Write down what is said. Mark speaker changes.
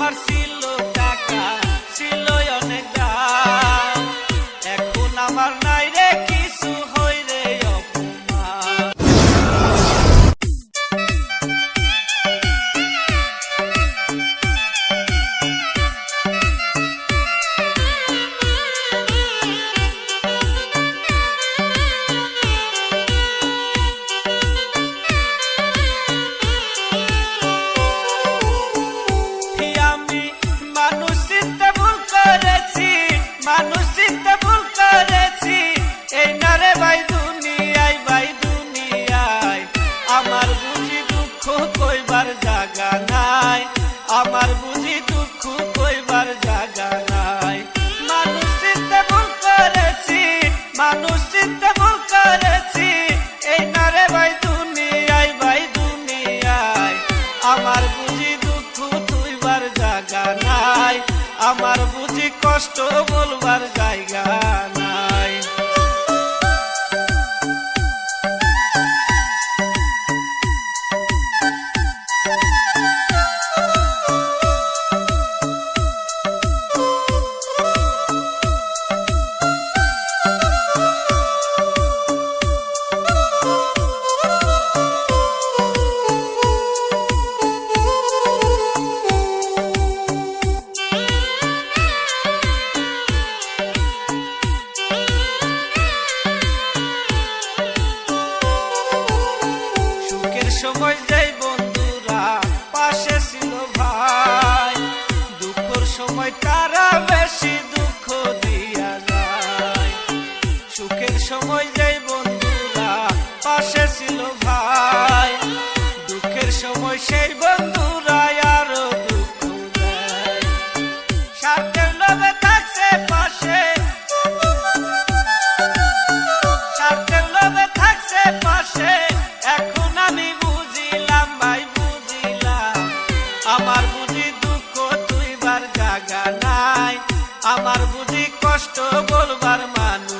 Speaker 1: Marcelo. আমার বুঝি কষ্ট বলবার জায়গা সময় যেই বন্ধুরা, পাশে ছিল ভাই। দুঃখর সময় তারা বেশি দুঃখ দিয়া যায়? সুখের সময় যেই বন্ধুরা, পাশে ছিল ভাই। দুঃখের সময় সেই বন্ধুরা জায়গা নাই। আমার বুঝি কষ্ট বলবার মানুষ